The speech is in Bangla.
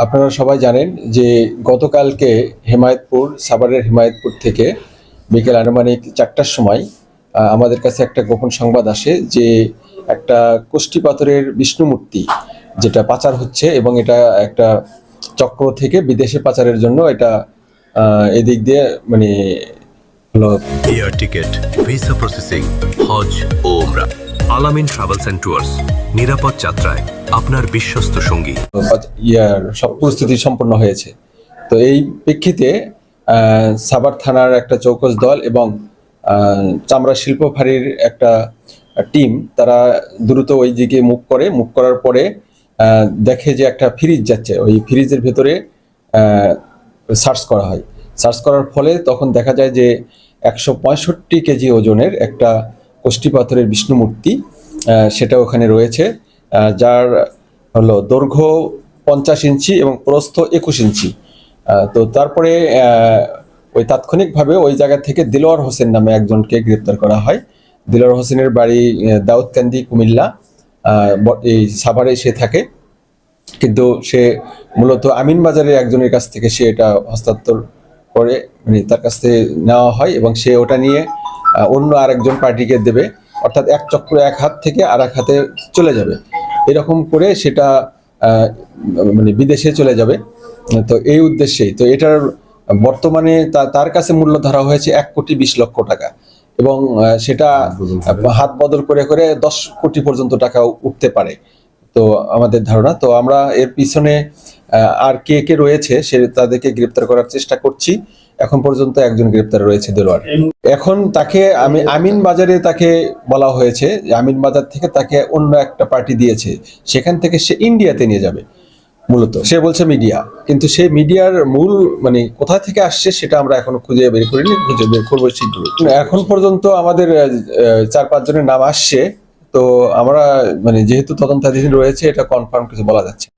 আপনারা সবাই জানেন যে গতকালকে হেমায়তপুর, সাভারের হেমায়তপুর থেকে বিকেল আনুমানিক চারটার সময় আমাদের কাছে একটা গোপন সংবাদ আসে যে একটা কোষ্ঠী পাথরের বিষ্ণু মূর্তি যেটা পাচার হচ্ছে এবং এটা একটা চক্র থেকে বিদেশে পাচারের জন্য এটা এদিক দিয়ে মানে হলো এয়ার ভিসা প্রসেসিং, হজ ও ওমরা আলামিন ট্রাভেলস অ্যান্ড ট্যুরস নিরাপদ যাত্রায় আপনার বিশ্বস্ত সঙ্গী। ইয়ার প্রস্তুতি সম্পন্ন হয়েছে। তো এই প্রেক্ষিতে সাভার থানার একটা চৌকস দল এবং চামড়া শিল্প ফাঁড়ির একটা টিম, তারা দ্রুত ওই দিকে মুভ করে। মুভ করার পরে দেখে যে একটা ফ্রিজ যাচ্ছে। ওই ফ্রিজের ভেতরে সার্চ করা হয়। সার্চ করার ফলে তখন দেখা যায় যে একশো পঁয়ষট্টি কেজি ওজনের একটা কোষ্ঠী পাথরের বিষ্ণু মূর্তি সেটা ওখানে রয়েছে যার হলো দৈর্ঘ্য পঞ্চাশ ইঞ্চি এবং প্রস্থ একুশ ইঞ্চি। তো তারপরে ওই তাৎক্ষণিকভাবে ওই জায়গা থেকে দিলোয়ার হোসেন নামে একজনকে গ্রেপ্তার করা হয়। দিলোয়ার হোসেনের বাড়ি দাউদকান্দি, কুমিল্লা এই সাভারে সে থাকে। কিন্তু সে মূলত আমিন বাজারের একজনের কাছ থেকে সে এটা হস্তান্তর করে মানে তার কাছ থেকে নেওয়া হয় এবং সে ওটা নিয়ে অন্য আরেকজন পার্টিকে দেবে, অর্থাৎ এক চক্র এক হাত থেকে আর এক হাতে চলে যাবে। এরকম করে সেটা মানে বিদেশে চলে যাবে। তো এই উদ্দেশ্যেই। তো এটার বর্তমানে তার কাছে মূল্য ধরা হয়েছে এক কোটি বিশ লক্ষ টাকা। এবং সেটা হাত বদল করে করে দশ কোটি পর্যন্ত টাকা উঠতে পারে। তো আমাদের ধারণা, তো আমরা এর পিছনে আর কে কে রয়েছে সে, তাদেরকে গ্রেপ্তার করার চেষ্টা করছি। এখন পর্যন্ত একজন গ্রেপ্তার রয়েছে দেলোয়ার। এখন তাকে আমি, আমিন বাজারে তাকে বলা হয়েছে আমিন বাজার থেকে তাকে অন্য একটা পার্টি দিয়েছে। সেখান থেকে সে ইন্ডিয়াতে নিয়ে যাবে, মূলত। সে বলছে মিডিয়া। কিন্তু সেই মিডিয়ার মূল মানে কোথা থেকে আসছে সেটা আমরা এখনও খুঁজে বের করিনি, খুঁজে বের করব শীঘ্রই। এখন পর্যন্ত আমাদের চার পাঁচ জনের নাম আসছে। তো আমরা মানে যেহেতু তদন্তাধীন রয়েছে, এটা কনফার্ম কিছু বলা যাচ্ছে।